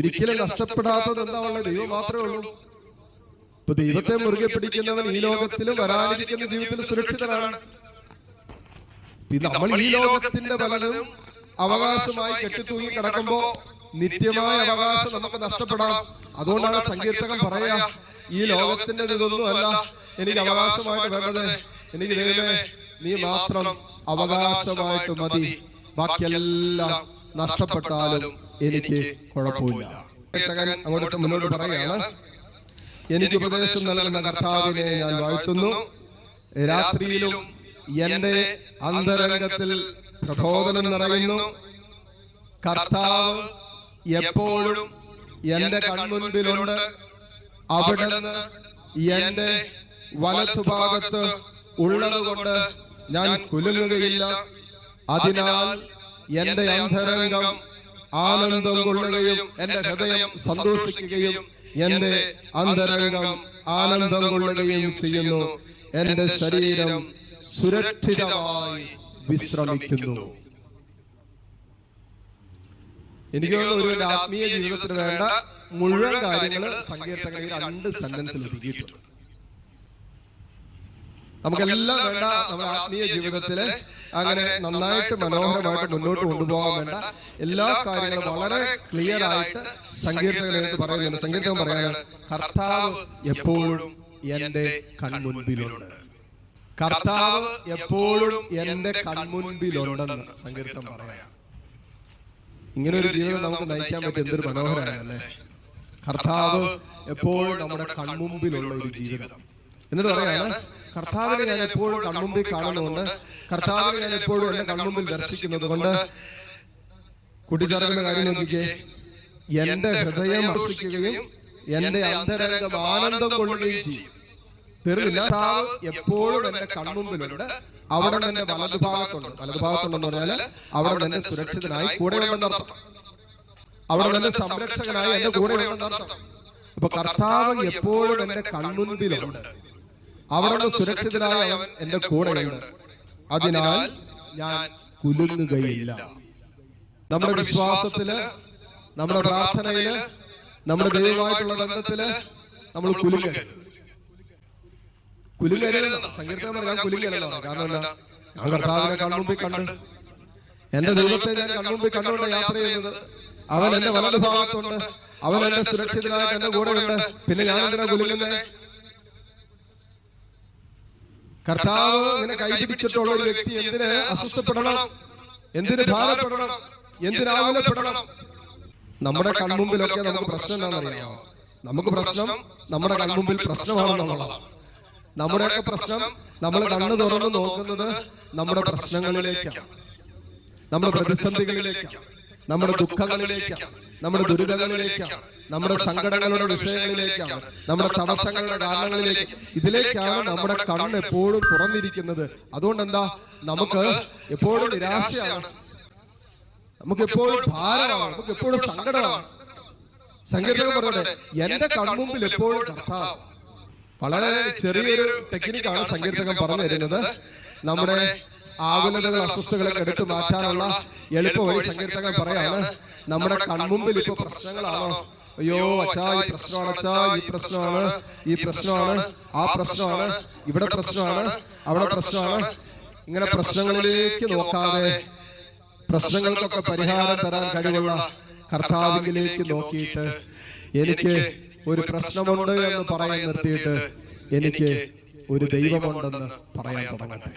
ഒരിക്കലും നഷ്ടപ്പെടാത്തത് എന്താ ഉള്ളത് ദൈവം മാത്രമേ ഉള്ളൂ. ഇപ്പൊ ദൈവത്തെ മുറുകെ പിടിക്കുന്നവൻ ഈ ലോകത്തിലും വരാനിരിക്കുന്ന ജീവിതത്തിൽ സുരക്ഷിതരാണ് നമ്മൾ ഈ ലോകത്തിന്റെ പലതും അവകാശമായി കെട്ടിത്തൂങ്ങി കിടക്കുമ്പോ നിത്യമായ അവകാശം നമുക്ക് നഷ്ടപ്പെടാം. അതുകൊണ്ടാണ് സങ്കീർത്തകൻ പറയാ ഈ ലോകത്തിന്റെ ഇതൊന്നും അല്ല. എനിക്ക് അവകാശമായിട്ട് വേണ്ടത് എനിക്ക് ദൈവമേ നീ മാത്രം അവകാശമായിട്ട് മതി. ബാക്കിയെല്ലാം നഷ്ടപ്പെട്ടാലും എനിക്ക് കുഴപ്പമില്ല. അങ്ങോട്ട് മുന്നോട്ട് പറയുകയാണ്. എനിക്ക് ഉപദേശം നൽകുന്ന കർത്താവിനെ ഞാൻ വാഴ്ത്തുന്നു. രാത്രിയിലും എന്റെ അന്തരംഗത്തിൽ പ്രബോധനം നിറയുന്നു. കർത്താവ് എപ്പോഴും എന്റെ കൺമുൻപിലുണ്ട്. അവിടുന്ന് എന്റെ വലത്തുഭാഗത്ത് ഉള്ളതുകൊണ്ട് ഞാൻ കുലുങ്ങുകയില്ല. അതിനാൽ എന്റെ അന്തരംഗം ആനന്ദം കൊള്ളുകയും എന്റെ ഹൃദയം സന്തോഷിക്കുകയും എന്റെ അന്തരംഗം ആനന്ദം കൊള്ളുകയും ചെയ്യുന്നു. എന്റെ ശരീരം സുരക്ഷിതമായി വിശ്രമിക്കുന്നു. എനിക്ക് തോന്നുന്നു ഒരു ആത്മീയ ജീവിതത്തിന് വേണ്ട മുഴുവൻ കാര്യങ്ങൾ സങ്കീർത്തകളിൽ രണ്ട് സെന്റൻസിൽ ഒതുക്കിയിട്ടുണ്ട്. നമുക്കെല്ലാം വേണ്ട നമ്മുടെ ആത്മീയ ജീവിതത്തിൽ അങ്ങനെ നന്നായിട്ട് മനോഹരമായിട്ട് മുന്നോട്ട് കൊണ്ടുപോകാൻ വേണ്ട. എല്ലാ കാര്യങ്ങളും വളരെ ക്ലിയർ ആയിട്ട് സങ്കീർത്തകൻ പറയുന്നു പറയുന്നുണ്ട്. സങ്കീർത്തകൻ പറയാണ് കർത്താവ് എപ്പോഴും എന്റെ കൺമുൻപിലുണ്ട്. കർത്താവ് എപ്പോഴും എന്റെ കൺമുൻപിലുണ്ടെന്ന് സങ്കീർത്തം പറയാം ഇങ്ങനെ ഒരു ജീവിതം നമുക്ക് നയിക്കാൻ പറ്റിയ എന്തൊരു മനോഹരമല്ലേ കർത്താവ് എപ്പോഴും നമ്മുടെ കൺമുമ്പിലുള്ള ഒരു ജീവിതം. എന്നിട്ട് പറയാണ് കർത്താവിനെ ഞാൻ എപ്പോഴും കൺമുമ്പിൽ കാണുന്നുണ്ട്. കർത്താവിനെ ഞാൻ എപ്പോഴും എന്റെ കൺമുമ്പിൽ ദർശിക്കുന്നത് കൊണ്ട് കൂട്ടിച്ചേർക്കുന്ന കാര്യം നോക്കിക്കേ. എന്റെ ഹൃദയം ആകർഷിക്കുകയും എന്റെ അന്തരംഗം ആനന്ദം കൊള്ളുകയും ചെയ്യും. തീർന്നില്ല എപ്പോഴും എന്റെ കൺമുമ്പിലുണ്ട്. അവിടെ തന്നെ വലതുഭാഗത്തുണ്ട്. വലതുഭാഗത്തുണ്ടെന്ന് പറഞ്ഞാൽ അവിടെ തന്നെ സുരക്ഷിതനായി കൂടെ ഉണ്ടെന്നർത്ഥം അവിടെ തന്നെ സംരക്ഷകനായി എന്റെ കൂടെ ഉണ്ടെന്നർത്ഥം അപ്പൊ കർത്താവ് എപ്പോഴും എന്റെ കൺമുൻപിലുണ്ട്. അവിടെ സുരക്ഷിതനായ അവൻ എന്റെ കൂടെയുണ്ട്. അതിനാൽ ഞാൻ കുലുങ്ങുകയില്ല. നമ്മുടെ വിശ്വാസത്തിൽ നമ്മുടെ പ്രാർത്ഥനയിൽ നമ്മുടെ ദൈവമായിട്ടുള്ള ബന്ധത്തിൽ നമ്മൾ കുലുങ്ങരുത്. കുലുങ്ങരുത് സങ്കീർത്തനം പറഞ്ഞാൽ കാരണം എന്താ? ഞാൻ കർത്താവിനെ കൺമുമ്പിൽ കണ്ട്. എന്റെ ദൈവത്തെ ഞാൻ കണ്ണുമ്പി കണ്ടുകൊണ്ട് യാത്ര ചെയ്യുന്നത് അവൻ എന്റെ വലതു ഭാഗത്തുണ്ട് അവൻ എന്റെ സുരക്ഷിതനായിട്ട് എന്റെ കൂടെയുണ്ട്. പിന്നെ ഞാൻ എന്തിനാ കുലുങ്ങുന്നേ? കർത്താവ് ഇങ്ങനെ കൈപിടിച്ചിട്ടുള്ള ഒരു വ്യക്തി എന്തിന് അസ്വസ്ഥപ്പെടണം? എന്തിന് ഭാരപ്പെടണം? എന്തിനാവലപ്പെടണം നമ്മുടെ കൺമുമ്പിലൊക്കെ നമുക്ക് പ്രശ്നം എന്താണെന്നറിയാമോ? നമുക്ക് പ്രശ്നം നമ്മുടെ കൺമുമ്പിൽ പ്രശ്നമാണെന്നുള്ളതാണ്. നമ്മുടെയൊക്കെ പ്രശ്നം നമ്മൾ കണ്ണു തുറന്ന് നോക്കുന്നത് നമ്മുടെ പ്രശ്നങ്ങളിലേക്കാണ്. നമ്മുടെ പ്രതിസന്ധികളിലേക്കാണ്. നമ്മുടെ ദുഃഖങ്ങളിലേക്കാണ്. നമ്മുടെ ദുരിതങ്ങളിലേക്കാണ്. നമ്മുടെ സങ്കടങ്ങളുടെ വിഷയങ്ങളിലേക്കാണ്. നമ്മുടെ തടസ്സങ്ങളുടെ കാരണങ്ങളിലേക്ക്. ഇതിലേക്കാണ് നമ്മുടെ കണ്ണ് എപ്പോഴും തുറന്നിരിക്കുന്നത്. അതുകൊണ്ട് എന്താ നമുക്ക് എപ്പോഴും നിരാശയാണ്. നമുക്ക് എപ്പോഴും ഭാരമാണ്. നമുക്ക് എപ്പോഴും സങ്കടമാണ്. സങ്കീർത്തകൻ പറഞ്ഞോട്ടെ എന്റെ കൺമുമ്പിൽ എപ്പോഴും കർത്താവ്. വളരെ ചെറിയൊരു ടെക്നിക്കാണ് സങ്കീർത്തകൻ പറഞ്ഞു തരുന്നത്. നമ്മുടെ ആകുലതകൾ അസ്വസ്ഥകളെ എടുത്തു മാറ്റാനുള്ള എളുപ്പ വഴി സങ്കീർത്തകൻ പറയാണ്. നമ്മുടെ കൺമുമ്പിൽ ഇപ്പൊ പ്രശ്നങ്ങളാണോ? അയ്യോ അച്ഛാ ഈ പ്രശ്നമാണ് അച്ഛാ ഈ പ്രശ്നമാണ് ഈ പ്രശ്നമാണ് ആ പ്രശ്നമാണ് ഇവിടെ പ്രശ്നമാണ് അവിടെ പ്രശ്നമാണ് ഇങ്ങനെ പ്രശ്നങ്ങളിലേക്ക് നോക്കാതെ പ്രശ്നങ്ങൾക്കൊക്കെ പരിഹാരം തരാൻ കഴിവുള്ള കർത്താവിലേക്ക് നോക്കിയിട്ട് എനിക്ക് ഒരു പ്രശ്നമുണ്ട് എന്ന് പറയാൻ നിർത്തിയിട്ട് എനിക്ക് ഒരു ദൈവമുണ്ടെന്ന് പറയാൻ തുടങ്ങട്ടെ.